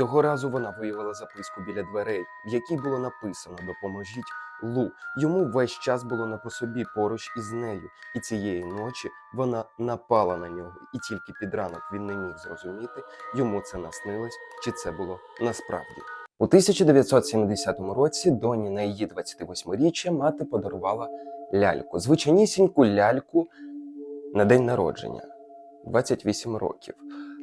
Цього разу вона виявила записку біля дверей, в якій було написано Допоможіть Лу. Йому весь час було не по собі поруч із нею, і цієї ночі вона напала на нього, і тільки під ранок він не міг зрозуміти, йому це наснилось чи це було насправді. У 1970 році доні на її 28-річчя мати подарувала ляльку, звичайнісіньку ляльку на день народження 28 років.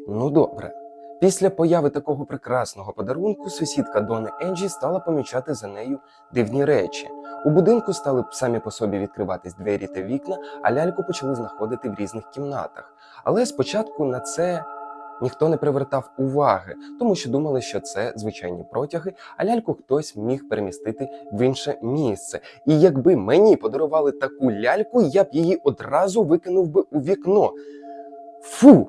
Ну добре. Після появи такого прекрасного подарунку сусідка Дони Енджі стала помічати за нею дивні речі. У будинку стали б самі по собі відкриватись двері та вікна, а ляльку почали знаходити в різних кімнатах. Але спочатку на це ніхто не привертав уваги, тому що думали, що це звичайні протяги, а ляльку хтось міг перемістити в інше місце. І якби мені подарували таку ляльку, я б її одразу викинув би у вікно. Фу!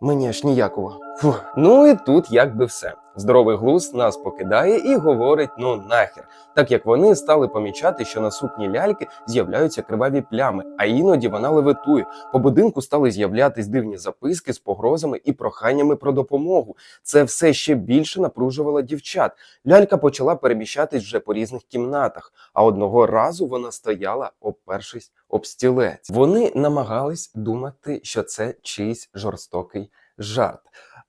Мені аж ніякого. Фух. Ну і тут якби все. Здоровий глузд нас покидає і говорить ну нахер, так як вони стали помічати, що на сукні ляльки з'являються криваві плями, а іноді вона левитує. По будинку стали з'являтись дивні записки з погрозами і проханнями про допомогу. Це все ще більше напружувало дівчат. Лялька почала переміщатись вже по різних кімнатах, а одного разу вона стояла, опершись об стілець. Вони намагались думати, що це чийсь жорстокий жарт,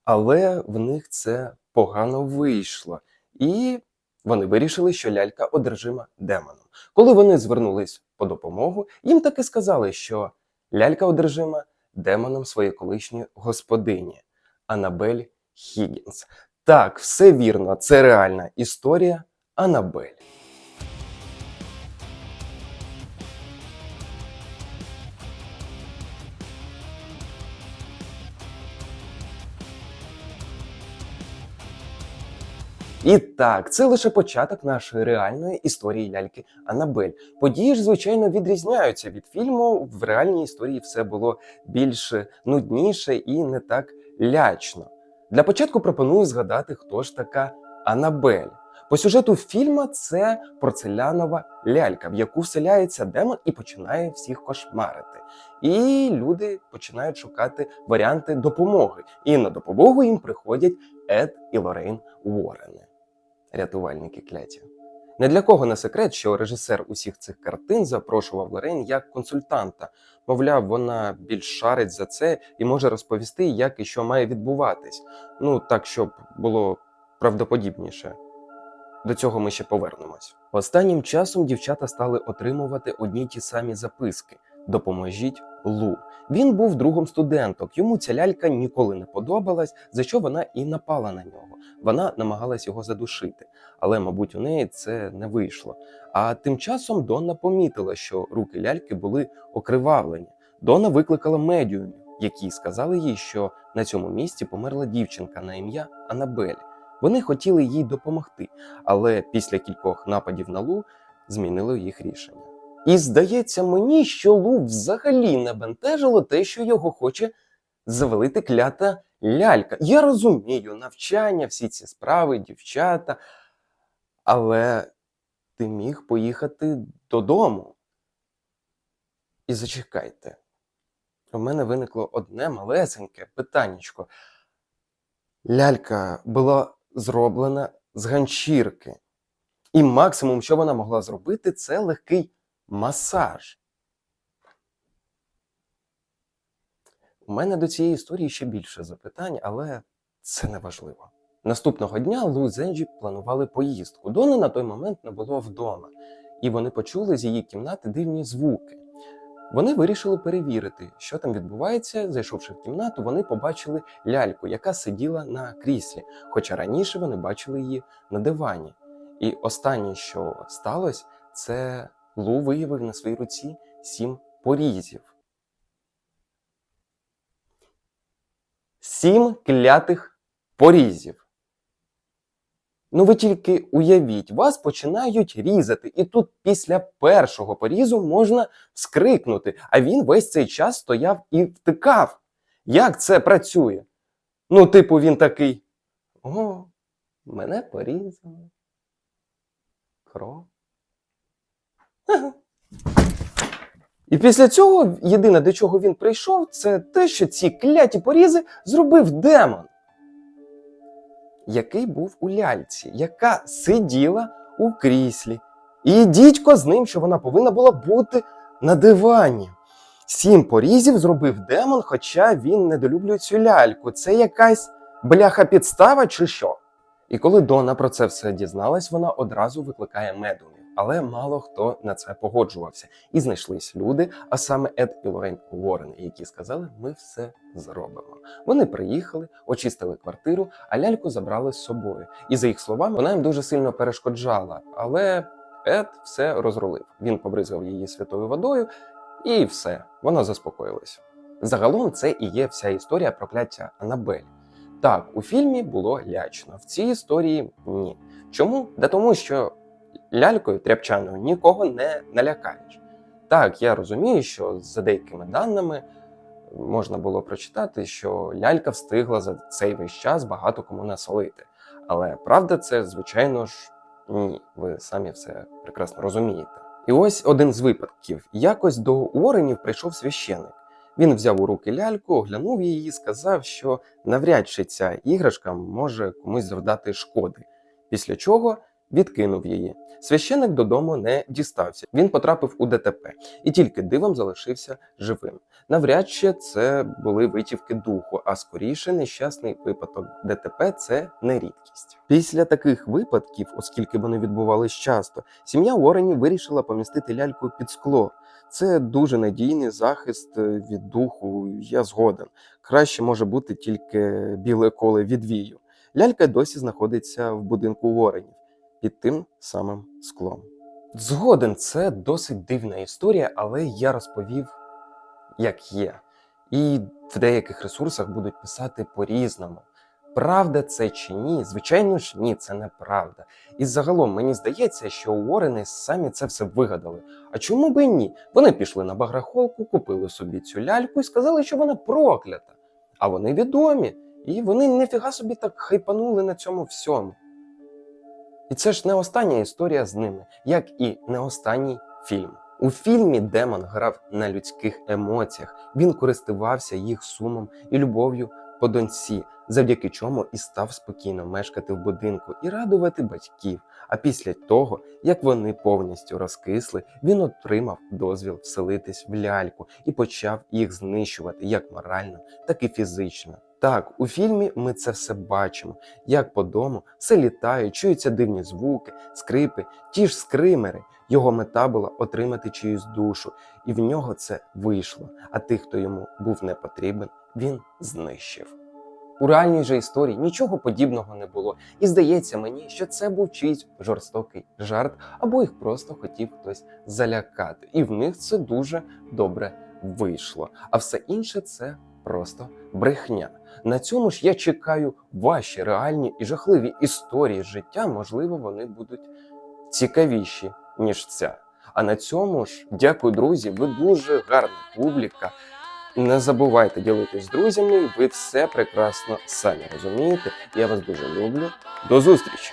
але в них це погано вийшло, і вони вирішили, що лялька одержима демоном. Коли вони звернулись по допомогу, їм таки сказали, що лялька одержима демоном своєї колишньої господині Анабель Хіггінс. Так, все вірно, це реальна історія Анабель. І так, це лише початок нашої реальної історії ляльки Анабель. Події ж, звичайно, відрізняються від фільму. В реальній історії все було більш нудніше і не так лячно. Для початку пропоную згадати, хто ж така Анабель. По сюжету фільму це порцелянова лялька, в яку вселяється демон і починає всіх кошмарити. І люди починають шукати варіанти допомоги. І на допомогу їм приходять Ед і Лорейн Уоррени, рятувальники кляті. Не для кого не секрет, що режисер усіх цих картин запрошував Лорейн як консультанта. Мовляв, вона більш шарить за це і може розповісти, як і що має відбуватись. Ну так, щоб було правдоподібніше. До цього ми ще повернемось. Останнім часом дівчата стали отримувати одні ті самі записки: Допоможіть Лу. Він був другом студенток. Йому ця лялька ніколи не подобалась, за що вона і напала на нього. Вона намагалась його задушити, але, мабуть, у неї це не вийшло. А тим часом Донна помітила, що руки ляльки були окривавлені. Донна викликала медіумів, які сказали їй, що на цьому місці померла дівчинка на ім'я Анабель. Вони хотіли їй допомогти, але після кількох нападів на Лу змінили їх рішення. І здається мені, що Лу взагалі не бентежило те, що його хоче завалити клята лялька. Я розумію навчання, всі ці справи, дівчата, але ти міг поїхати додому. І зачекайте. У мене виникло одне малесеньке питаннячко. Лялька була зроблена з ганчірки. І максимум, що вона могла зробити, це легкий масаж. У мене до цієї історії ще більше запитань, але це не важливо. Наступного дня Лу з планували поїздку. Дони на той момент не було вдома, і вони почули з її кімнати дивні звуки. Вони вирішили перевірити, що там відбувається. Зайшовши в кімнату, вони побачили ляльку, яка сиділа на кріслі, хоча раніше вони бачили її на дивані. І останнє, що сталося, це Лу виявив на своїй руці сім порізів. Сім клятих порізів. Ну, ви тільки уявіть, вас починають різати, і тут після першого порізу можна вскрикнути, а він весь цей час стояв і втикав. Як це працює? Ну, типу, він такий. О, мене порізали. Кров. І після цього єдине, до чого він прийшов, це те, що ці кляті порізи зробив демон. який був у ляльці, яка сиділа у кріслі. І дідько з ним, що вона повинна була бути на дивані. Сім порізів зробив демон, хоча він недолюблює цю ляльку. Це якась бляха підстава чи що? І коли Дона про це все дізналась, вона одразу викликає медумів. Але мало хто на це погоджувався. І знайшлись люди, а саме Ед і Лорен Уоррен, які сказали: ми все зробимо. Вони приїхали, очистили квартиру, а ляльку забрали з собою. І за їх словами, вона їм дуже сильно перешкоджала. Але Ед все розрулив. Він побризгав її святою водою, і все, вона заспокоїлася. Загалом це і є вся історія прокляття Анабель. Так, у фільмі було лячно, в цій історії ні. Чому? Да тому, що лялькою тряпчаною нікого не налякаєш. Так, я розумію, що за деякими даними можна було прочитати, що лялька встигла за цей весь час багато кому насолити. Але правда, це, звичайно ж, ні. Ви самі все прекрасно розумієте. І ось один з випадків: якось до Уоренів прийшов священик. Він взяв у руки ляльку, оглянув її і сказав, що навряд чи ця іграшка може комусь завдати шкоди. Після чого відкинув її. Священик додому не дістався. Він потрапив у ДТП і тільки дивом залишився живим. Навряд чи це були витівки духу, а скоріше нещасний випадок. ДТП це не рідкість. Після таких випадків, оскільки вони відбувались часто, сім'я Уорренів вирішила помістити ляльку під скло. Це дуже надійний захист е, від духу. Я згоден. Краще може бути тільки біле коле відвію. Лялька досі знаходиться в будинку Уорренів під тим самим склом. Згоден, це досить дивна історія, але я розповів, як є. І в деяких ресурсах будуть писати по-різному. Правда це чи ні? Звичайно ж, ні, це неправда. І загалом мені здається, що Уоррени самі це все вигадали. А чому би і ні? Вони пішли на баграхолку, купили собі цю ляльку і сказали, що вона проклята. А вони відомі, і вони ніфіга собі так хайпанули на цьому всьому. І це ж не остання історія з ними, як і не останній фільм. У фільмі Демон грав на людських емоціях. Він користувався їх сумом і любов'ю по доньці, завдяки чому і став спокійно мешкати в будинку і радувати батьків. А після того, як вони повністю розкисли, він отримав дозвіл вселитись в ляльку і почав їх знищувати як морально, так і фізично. Так, у фільмі ми це все бачимо, як по дому все літає, чуються дивні звуки, скрипи, ті ж скримери. Його мета була отримати чиюсь душу, і в нього це вийшло. А тих, хто йому був не потрібен, він знищив. У реальній же історії нічого подібного не було, і здається мені, що це був чийсь жорстокий жарт, або їх просто хотів хтось залякати, і в них це дуже добре вийшло. А все інше це просто брехня. На цьому ж я чекаю ваші реальні і жахливі історії життя. Можливо, вони будуть цікавіші, ніж ця. А на цьому ж дякую, друзі. Ви дуже гарна публіка. Не забувайте ділитись з друзями, ви все прекрасно самі розумієте. Я вас дуже люблю. До зустрічі!